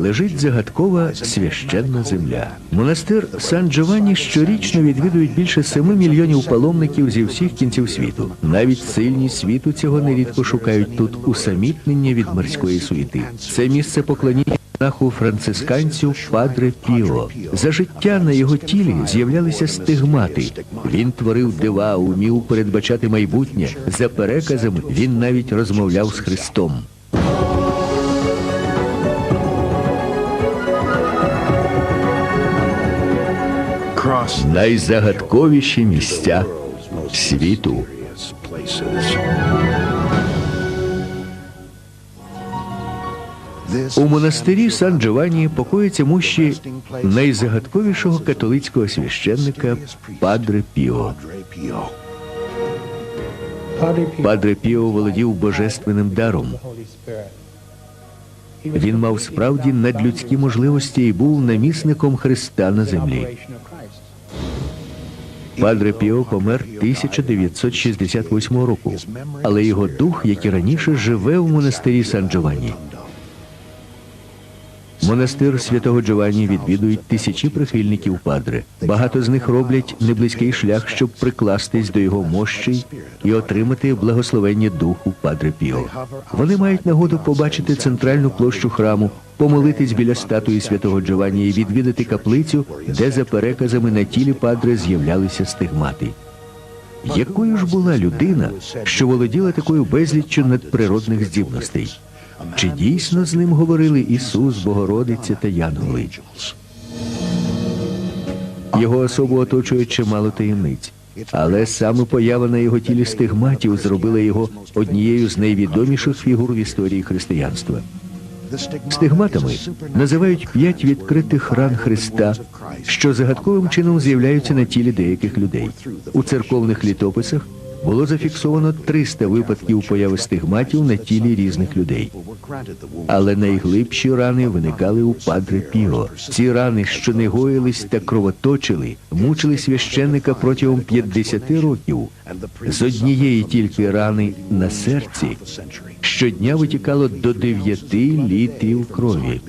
лежить загадкова священна земля. Монастир Сан Джованні щорічно відвідують більше 7 мільйонів паломників зі всіх кінців світу. Навіть сильні світу цього нерідко шукають тут усамітнення від морської суєти. Це місце поклоніння монаху францисканцю Падре Піо. За життя на його тілі з'являлися стигмати. Він творив дива, умів передбачати майбутнє. За переказами він навіть розмовляв з Христом. Найзагадковіші місця світу. У монастирі Сан Джованні покоїться мощі найзагадковішого католицького священника Падре Піо. Падре Піо володів божественним даром. Він мав справді надлюдські можливості і був намісником Христа на землі. Падре Піо помер 1968 року, але його дух, як і раніше, живе в монастирі Сан Джованні. Монастир святого Джованні відвідують тисячі прихильників Падре. Багато з них роблять неблизький шлях, щоб прикластись до його мощей і отримати благословення духу Падре Піо. Вони мають нагоду побачити центральну площу храму, помолитись біля статуї святого Джованні і відвідати каплицю, де за переказами на тілі Падре з'являлися стигмати. Якою ж була людина, що володіла такою безліччю надприродних здібностей? Чи дійсно з ним говорили Ісус, Богородиця та Янголи? Його особу оточує чимало таємниць. Але саме поява на його тілі стигматів зробила його однією з найвідоміших фігур в історії християнства. Стигматами називають п'ять відкритих ран Христа, що загадковим чином з'являються на тілі деяких людей. У церковних літописах було зафіксовано 300 випадків появи стигматів на тілі різних людей. Але найглибші рани виникали у Падре Піо. Ці рани, що не гоїлись та кровоточили, мучили священника протягом 50 років. З однієї тільки рани на серці щодня витікало до 9 літрів крові.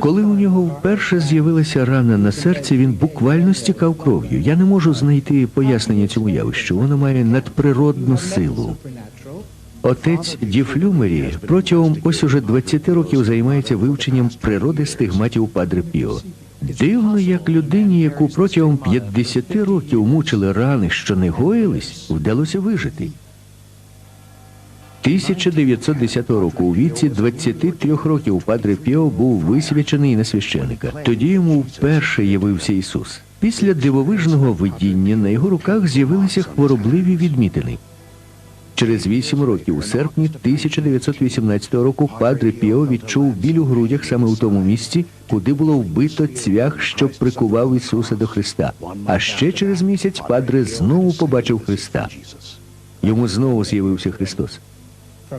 Коли у нього вперше з'явилася рана на серці, він буквально стікав кров'ю. Я не можу знайти пояснення цьому явищу. Воно має надприродну силу. Отець Діфлюмері протягом ось уже 20 років займається вивченням природи стигматів Падре Піо. Дивно, як людині, яку протягом 50 років мучили рани, що не гоїлись, вдалося вижити. 1910 року у віці 23 років Падре Піо був висвячений на священика. Тоді йому вперше явився Ісус. Після дивовижного видіння на його руках з'явилися хворобливі відмітини. Через вісім років, у серпні 1918 року, Падре Піо відчув біль у грудях саме у тому місці, куди було вбито цвях, що прикував Ісуса до Христа. А ще через місяць Падре знову побачив Христа. Йому знову з'явився Христос.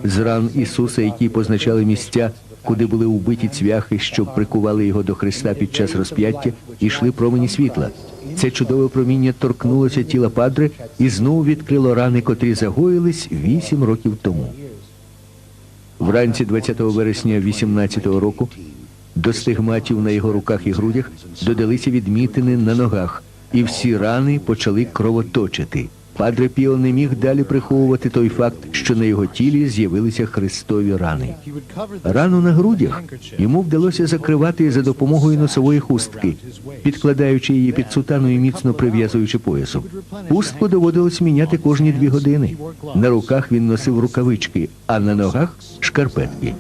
З ран Ісуса, які позначали місця, куди були вбиті цвяхи, що прикували його до Христа під час розп'яття, йшли промені світла. Це чудове проміння торкнулося тіла Падре і знову відкрило рани, котрі загоїлись вісім років тому. Вранці 20 вересня 18-го року до стигматів на його руках і грудях додалися відмітини на ногах, і всі рани почали кровоточити. Падре Піо не міг далі приховувати той факт, що на його тілі з'явилися хрестові рани. Рану на грудях йому вдалося закривати за допомогою носової хустки, підкладаючи її під сутану і міцно прив'язуючи поясом. Хустку доводилось міняти кожні дві години. На руках він носив рукавички, а на ногах шкарпетки.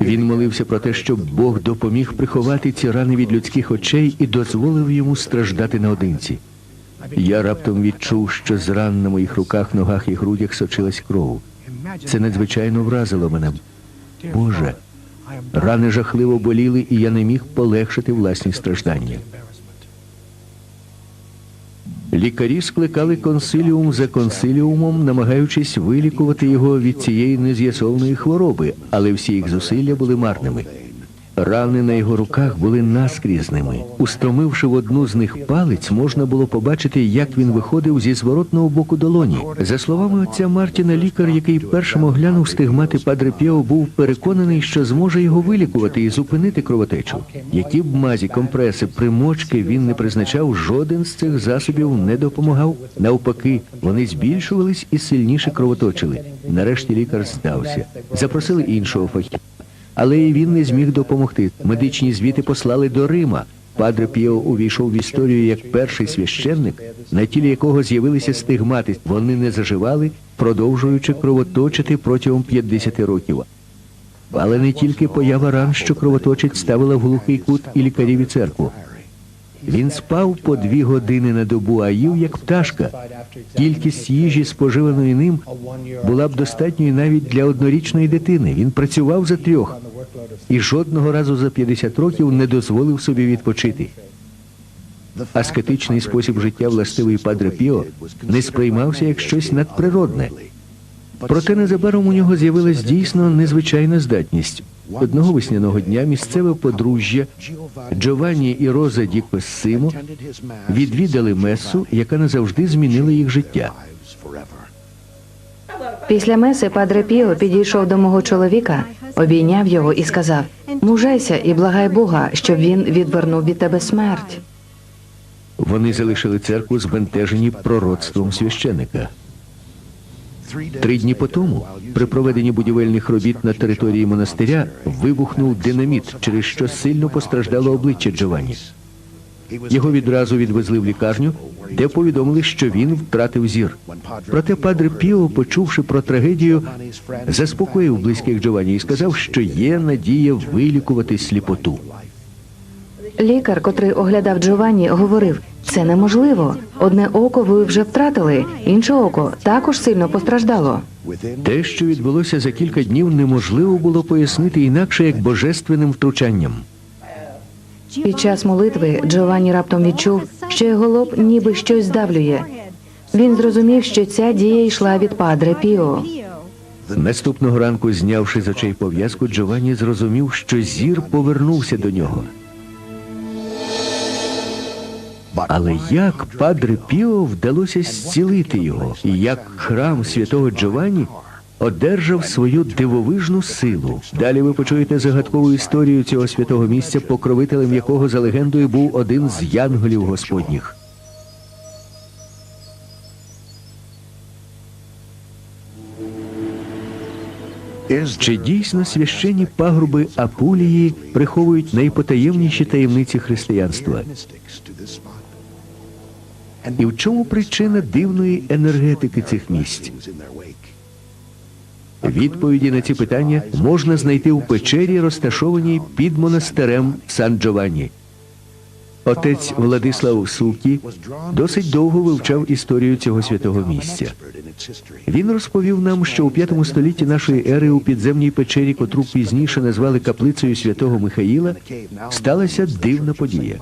Він молився про те, щоб Бог допоміг приховати ці рани від людських очей і дозволив йому страждати наодинці. Я раптом відчув, що з ран на моїх руках, ногах і грудях сочилась кров. Це надзвичайно вразило мене. Боже, рани жахливо боліли, і я не міг полегшити власні страждання. Лікарі скликали консиліум за консиліумом, намагаючись вилікувати його від цієї нез'ясованої хвороби, але всі їх зусилля були марними. Рани на його руках були наскрізними. Устромивши в одну з них палець, можна було побачити, як він виходив зі зворотного боку долоні. За словами отця Мартіна, лікар, який першим оглянув стигмати Падре Піо, був переконаний, що зможе його вилікувати і зупинити кровотечу. Які б мазі, компреси, примочки він не призначав, жоден з цих засобів не допомагав. Навпаки, вони збільшувались і сильніше кровоточили. Нарешті лікар здався. Запросили іншого фахівця. Але і він не зміг допомогти. Медичні звіти послали до Рима. Падре Піо увійшов в історію як перший священник, на тілі якого з'явилися стигмати. Вони не заживали, продовжуючи кровоточити протягом 50 років. Але не тільки поява ран, що кровоточить, ставила в глухий кут і лікарів і церкву. Він спав по дві години на добу, а їв як пташка. Кількість їжі, споживаної ним, була б достатньою навіть для однорічної дитини. Він працював за трьох і жодного разу за 50 років не дозволив собі відпочити. Аскетичний спосіб життя властивий Падре Піо не сприймався як щось надприродне. Проте незабаром у нього з'явилась дійсно незвичайна здатність. Одного весняного дня місцеве подружжя Джованні і Роза Ді Коссимо відвідали месу, яка назавжди змінила їх життя. Після меси Падре Піо підійшов до мого чоловіка, обійняв його і сказав: Мужайся і благай Бога, щоб він відвернув від тебе смерть. Вони залишили церкву збентежені пророцтвом священика. Три дні по тому, при проведенні будівельних робіт на території монастиря, вибухнув динаміт, через що сильно постраждало обличчя Джованні. Його відразу відвезли в лікарню, де повідомили, що він втратив зір. Проте падре Піо, почувши про трагедію, заспокоїв близьких Джованні і сказав, що є надія вилікувати сліпоту. Лікар, котрий оглядав Джованні, говорив: це неможливо. Одне око ви вже втратили, інше око також сильно постраждало. Те, що відбулося за кілька днів, неможливо було пояснити інакше як божественним втручанням. Під час молитви Джованні раптом відчув, що його лоб ніби щось здавлює. Він зрозумів, що ця дія йшла від Падре Піо. Наступного ранку, знявши з очей пов'язку, Джованні зрозумів, що зір повернувся до нього. Але як Падре Піо вдалося зцілити його, і як храм святого Джованні одержав свою дивовижну силу. Далі ви почуєте загадкову історію цього святого місця, покровителем якого за легендою був один з янголів Господніх. Чи дійсно священні пагорби Апулії приховують найпотаємніші таємниці християнства? І в чому причина дивної енергетики цих місць? Відповіді на ці питання можна знайти у печері, розташованій під монастирем Сан Джованні. Отець Владислав Сукі досить довго вивчав історію цього святого місця. Він розповів нам, що у п'ятому столітті нашої ери у підземній печері, котру пізніше назвали каплицею святого Михаїла, сталася дивна подія.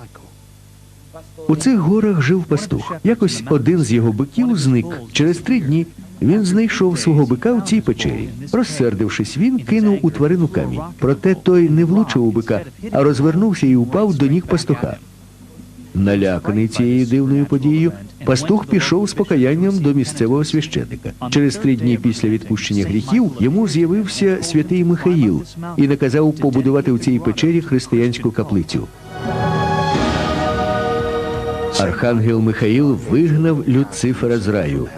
У цих горах жив пастух. Якось один з його биків зник. Через три дні він знайшов свого бика в цій печері. Розсердившись, він кинув у тварину камінь. Проте той не влучив у бика, а розвернувся і упав до ніг пастуха. Наляканий цією дивною подією, пастух пішов з покаянням до місцевого священика. Через три дні після відпущення гріхів йому з'явився святий Михаїл і наказав побудувати в цій печері християнську каплицю. Архангел Михаїл вигнав Люцифера з раю.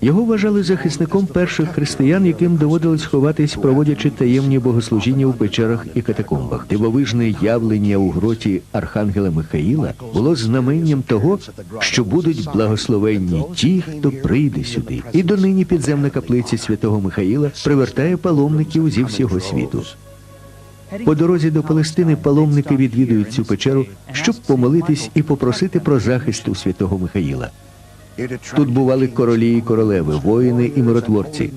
Його вважали захисником перших християн, яким доводилось ховатись, проводячи таємні богослужіння у печерах і катакомбах. Дивовижне явлення у гроті Архангела Михаїла було знаменням того, що будуть благословенні ті, хто прийде сюди. І донині підземна каплиця святого Михаїла привертає паломників зі всього світу. По дорозі до Палестини паломники відвідують цю печеру, щоб помолитись і попросити про захист у святого Михаїла. Тут бували королі і королеви, воїни і миротворці.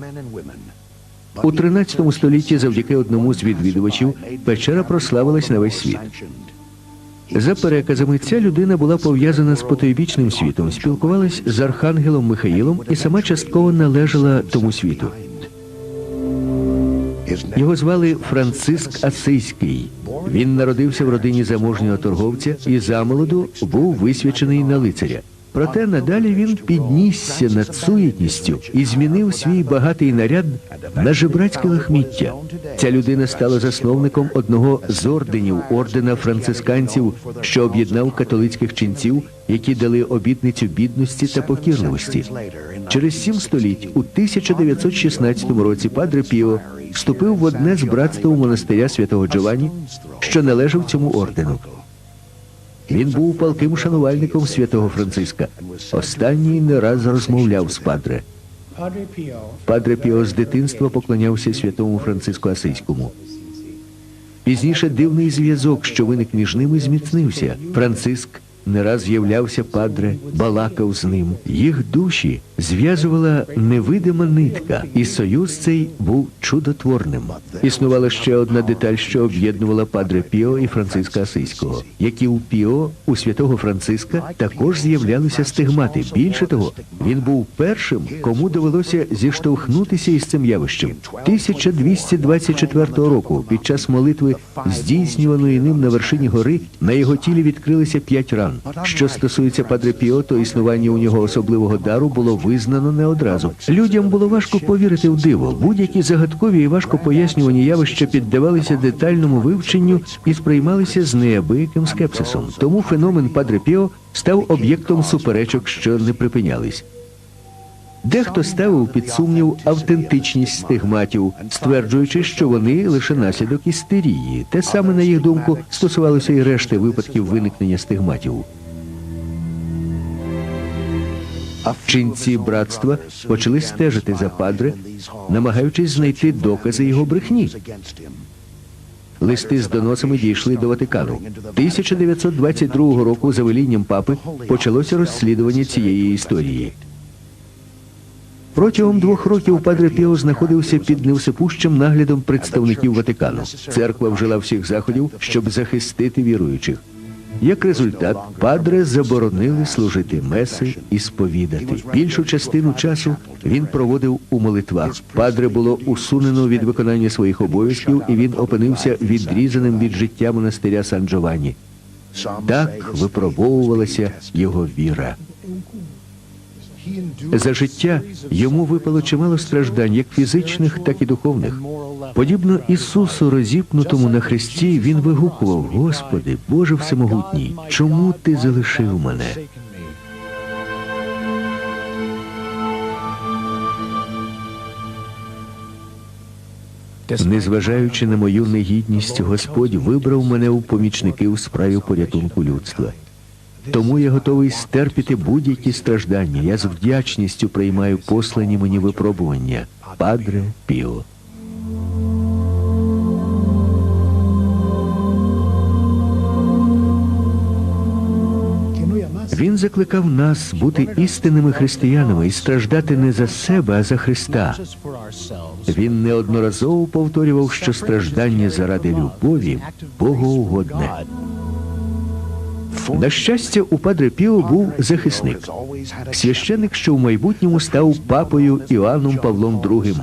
У 13 столітті завдяки одному з відвідувачів печера прославилась на весь світ. За переказами, ця людина була пов'язана з потойбічним світом, спілкувалась з архангелом Михаїлом і сама частково належала тому світу. Його звали Франциск Асийський. Він народився в родині заможнього торговця і замолоду був висвячений на лицаря. Проте надалі він піднісся над суєтністю і змінив свій багатий наряд на жебрацьке лахміття. Ця людина стала засновником одного з орденів ордена францисканців, що об'єднав католицьких ченців, які дали обітницю бідності та покірливості. Через сім століть, у 1916 році, Падре Піо вступив в одне з братств монастиря святого Джованні, що належав цьому ордену. Він був палким шанувальником святого Франциска. Останній не раз розмовляв з Падре. Падре Піо з дитинства поклонявся святому Франциску Асиському. Пізніше дивний зв'язок, що виник між ними, зміцнився. Франциск не раз з'являвся падре, балакав з ним. Їх душі зв'язувала невидима нитка, і союз цей був чудотворним. Існувала ще одна деталь, що об'єднувала падре Піо і Франциска Асиського. Як і у Піо, у святого Франциска також з'являлися стигмати. Більше того, він був першим, кому довелося зіштовхнутися із цим явищем. 1224 року, під час молитви, здійснюваної ним на вершині гори, на його тілі відкрилися п'ять ран. Що стосується Падре Піо, то існування у нього особливого дару було визнано не одразу. Людям було важко повірити в диво. Будь-які загадкові і важко пояснювані явища піддавалися детальному вивченню і сприймалися з неабияким скепсисом. Тому феномен Падре Піо став об'єктом суперечок, що не припинялись. Дехто ставив під сумнів автентичність стигматів, стверджуючи, що вони лише наслідок істерії. Те саме, на їх думку, стосувалося і решти випадків виникнення стигматів. Ченці братства почали стежити за падре, намагаючись знайти докази його брехні. Листи з доносами дійшли до Ватикану. 1922 року за велінням папи почалося розслідування цієї історії. Протягом двох років Падре Піо знаходився під невсипущим наглядом представників Ватикану. Церква вжила всіх заходів, щоб захистити віруючих. Як результат, падре заборонили служити меси і сповідати. Більшу частину часу він проводив у молитвах. Падре було усунено від виконання своїх обов'язків, і він опинився відрізаним від життя монастиря Сан Джованні. Так випробовувалася його віра. За життя йому випало чимало страждань, як фізичних, так і духовних. Подібно Ісусу, розіпнутому на хресті, він вигукував: Господи, Боже Всемогутній, чому ти залишив мене? Незважаючи на мою негідність, Господь вибрав мене у помічники у справі порятунку людства. Тому я готовий стерпіти будь-які страждання. Я з вдячністю приймаю послані мені випробування. Падре Піо. Він закликав нас бути істинними християнами і страждати не за себе, а за Христа. Він неодноразово повторював, що страждання заради любові богоугодне. На щастя, у Падре Піо був захисник, священик, що в майбутньому став папою Іоанном Павлом II.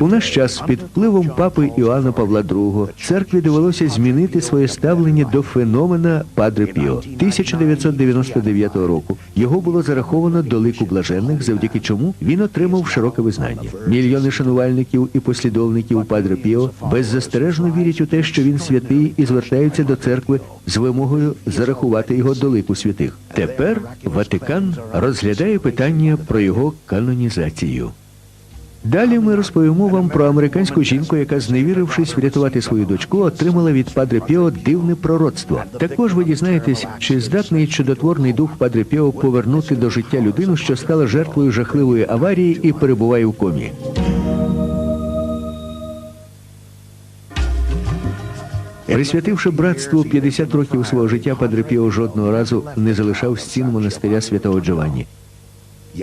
У наш час під впливом папи Іоанна Павла II церкві довелося змінити своє ставлення до феномена Падре Піо. 1999 року його було зараховано до лику блаженних, завдяки чому він отримав широке визнання. Мільйони шанувальників і послідовників Падре Піо беззастережно вірять у те, що він святий, і звертаються до церкви з вимогою зарахувати його до лику святих. Тепер Ватикан розглядає питання про його канонізацію. Далі ми розповімо вам про американську жінку, яка, зневірившись врятувати свою дочку, отримала від Падре Піо дивне пророцтво. Також ви дізнаєтесь, чи здатний чудотворний дух Падре Піо повернути до життя людину, що стала жертвою жахливої аварії і перебуває в комі. Присвятивши братству 50 років свого життя, Падре Піо жодного разу не залишав стін монастиря святого Джованні.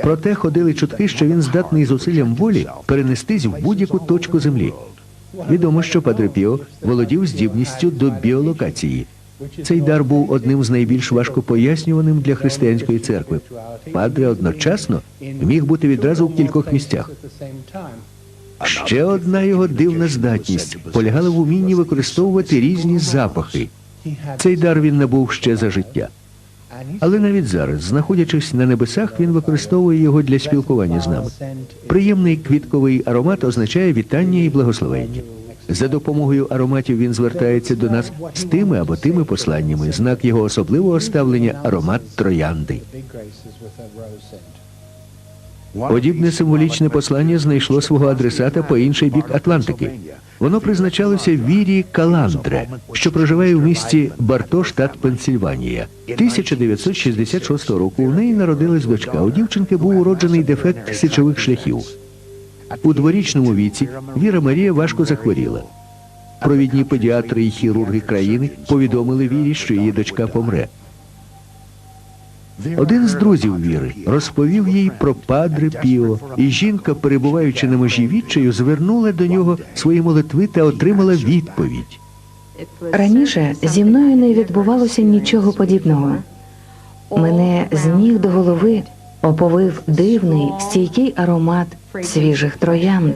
Проте ходили чутки, що він здатний зусиллям волі перенестись в будь-яку точку землі. Відомо, що Падре Піо володів здібністю до біолокації. Цей дар був одним з найбільш важко пояснюваним для християнської церкви. Падре одночасно міг бути відразу в кількох місцях. Ще одна його дивна здатність полягала в умінні використовувати різні запахи. Цей дар він набув ще за життя. Але навіть зараз, знаходячись на небесах, він використовує його для спілкування з нами. Приємний квітковий аромат означає вітання і благословення. За допомогою ароматів він звертається до нас з тими або тими посланнями. Знак його особливого ставлення аромат троянди. Подібне символічне послання знайшло свого адресата по інший бік Атлантики. Воно призначалося Вірі Каландре, що проживає в місті Барто, штат Пенсільванія. 1966 року у неї народилась дочка. У дівчинки був уроджений дефект сечових шляхів. У дворічному віці Віра Марія важко захворіла. Провідні педіатри і хірурги країни повідомили Вірі, що її дочка помре. Один з друзів Віри розповів їй про Падре Піо, і жінка, перебуваючи на межі відчаю, звернула до нього свої молитви та отримала відповідь. Раніше зі мною не відбувалося нічого подібного. Мене з ніг до голови оповив дивний стійкий аромат свіжих троянд.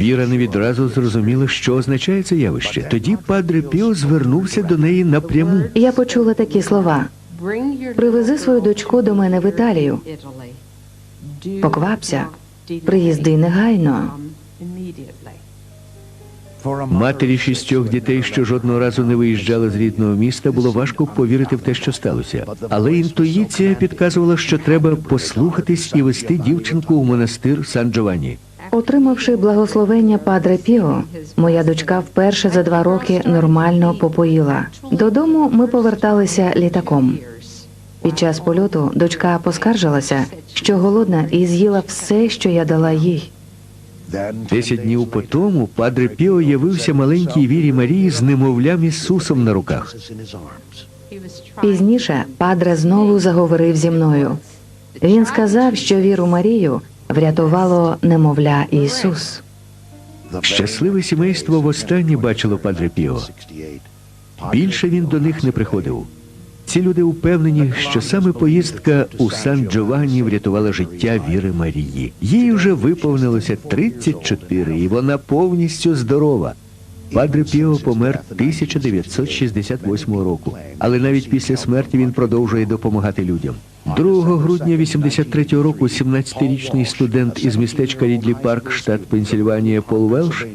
Віра не відразу зрозуміла, що означає це явище. Тоді Падре Піо звернувся до неї напряму. Я почула такі слова: Привези свою дочку до мене в Італію. поквапся, приїзди негайно. Матері шістьох дітей, що жодного разу не виїжджали з рідного міста, було важко повірити в те, що сталося. Але інтуїція підказувала, що треба послухатись і вести дівчинку у монастир Сан Джованні. Отримавши благословення Падре Піо, моя дочка вперше за два роки нормально попоїла. Додому ми поверталися літаком. Під час польоту дочка поскаржилася, що голодна і з'їла все, що я дала їй. Десять днів по тому Падре Піо явився маленькій вірі Марії з немовлям Ісусом на руках. Пізніше Падре знову заговорив зі мною. Він сказав, що віру Марію врятувало немовля Ісус. Щасливе сімейство востаннє бачило Падре Піо. Більше він до них не приходив. Ці люди упевнені, що саме поїздка у Сан Джованні врятувала життя Віри Марії. Їй вже виповнилося 34, і вона повністю здорова. Падре Піо помер 1968 року, але навіть після смерті він продовжує допомагати людям. 2 грудня 83 року 17-річний студент із містечка Рідлі Парк, штат Пенсільванія Пол Велш,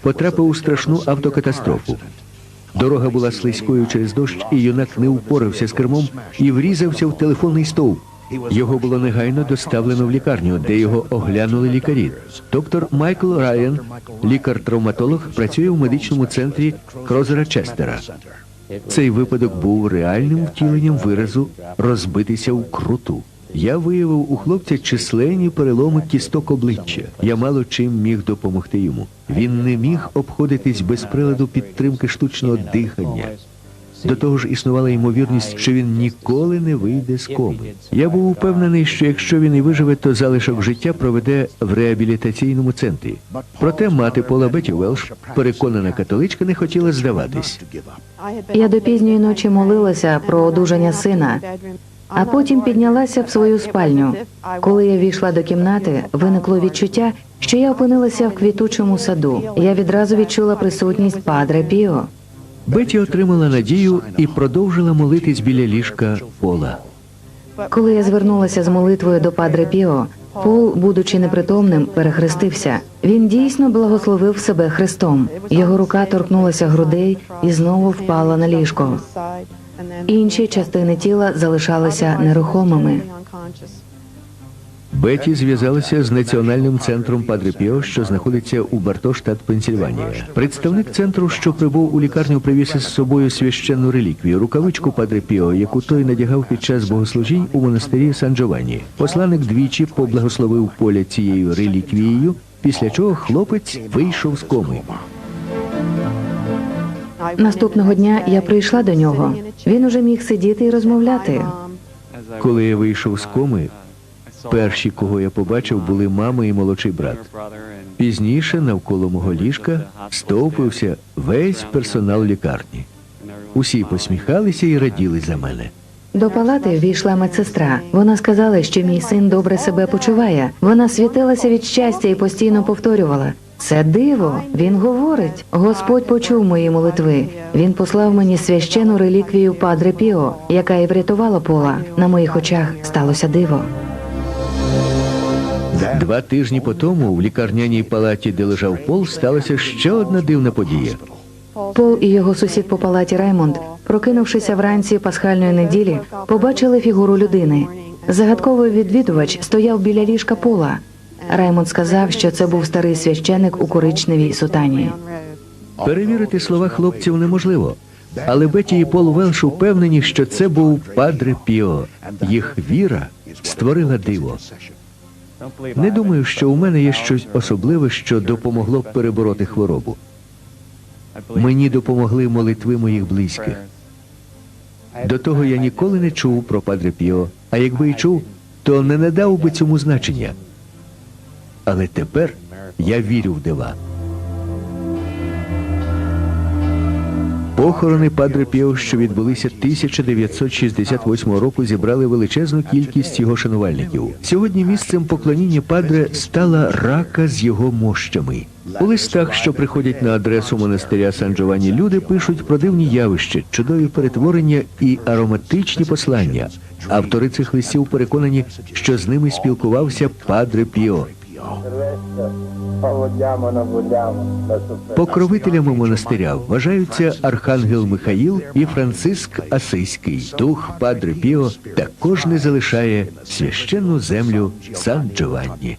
потрапив у страшну автокатастрофу. Дорога була слизькою через дощ, і юнак не упорався з кермом і врізався в телефонний стовп. Його було негайно доставлено в лікарню, де його оглянули лікарі. Доктор Майкл Райан, лікар-травматолог, працює в медичному центрі Крозера Честера. Цей випадок був реальним втіленням виразу розбитися в круту. Я виявив у хлопця численні переломи кісток обличчя. Я мало чим міг допомогти йому. Він не міг обходитись без приладу підтримки штучного дихання. До того ж існувала ймовірність, що він ніколи не вийде з коми. Я був упевнений, що якщо він і виживе, то залишок життя проведе в реабілітаційному центрі. Проте мати Пола Беті Велш, переконана католичка, не хотіла здаватись. Я до пізньої ночі молилася про одужання сина, а потім піднялася в свою спальню. Коли я війшла до кімнати, виникло відчуття, що я опинилася в квітучому саду. Я відразу відчула присутність Падре Піо. Беті отримала надію і продовжила молитись біля ліжка Пола. Коли я звернулася з молитвою до Падре Піо, Пол, будучи непритомним, перехрестився. Він дійсно благословив себе Христом. Його рука торкнулася грудей і знову впала на ліжко. Інші частини тіла залишалися нерухомими. Беті зв'язалася з національним центром Падре Піо, що знаходиться у Барто, штат Пенсільванія. Представник центру, що прибув у лікарню, привіз із собою священну реліквію, рукавичку Падре Піо, яку той надягав під час богослужінь у монастирі Сан Джованні. Посланник двічі поблагословив поля цією реліквією, після чого хлопець вийшов з коми. Наступного дня я прийшла до нього. Він уже міг сидіти і розмовляти. Коли я вийшов з коми, перші, кого я побачив, були мама і молодший брат. Пізніше навколо мого ліжка стовпився весь персонал лікарні. Усі посміхалися і раділи за мене. До палати ввійшла медсестра. Вона сказала, що мій син добре себе почуває. Вона світилася від щастя і постійно повторювала. Це диво. Він говорить. Господь почув мої молитви. Він послав мені священу реліквію Падре Піо, яка і врятувала пола. На моїх очах сталося диво. Два тижні по тому в лікарняній палаті, де лежав Пол, сталася ще одна дивна подія. Пол і його сусід по палаті Раймонд, прокинувшися вранці пасхальної неділі, побачили фігуру людини. Загадковий відвідувач стояв біля ліжка пола. Раймонд сказав, що це був старий священик у коричневій сутані. Перевірити слова хлопців неможливо. Але Беті і Пол Велш упевнені, що це був Падре Піо. Їх віра створила диво. Не думаю, що у мене є щось особливе, що допомогло б перебороти хворобу. Мені допомогли молитви моїх близьких. До того я ніколи не чув про Падре Піо, а якби і чув, то не надав би цьому значення. Але тепер я вірю в дива. Похорони Падре Піо, що відбулися 1968 року, зібрали величезну кількість його шанувальників. Сьогодні місцем поклоніння Падре стала рака з його мощами. У листах, що приходять на адресу монастиря Сан Джованні, люди пишуть про дивні явища, чудові перетворення і ароматичні послання. Автори цих листів переконані, що з ними спілкувався Падре Піо. Покровителями монастиря вважаються Архангел Михаїл і Франциск Асиський. Дух Падре Піо також не залишає священну землю Сан Джованні.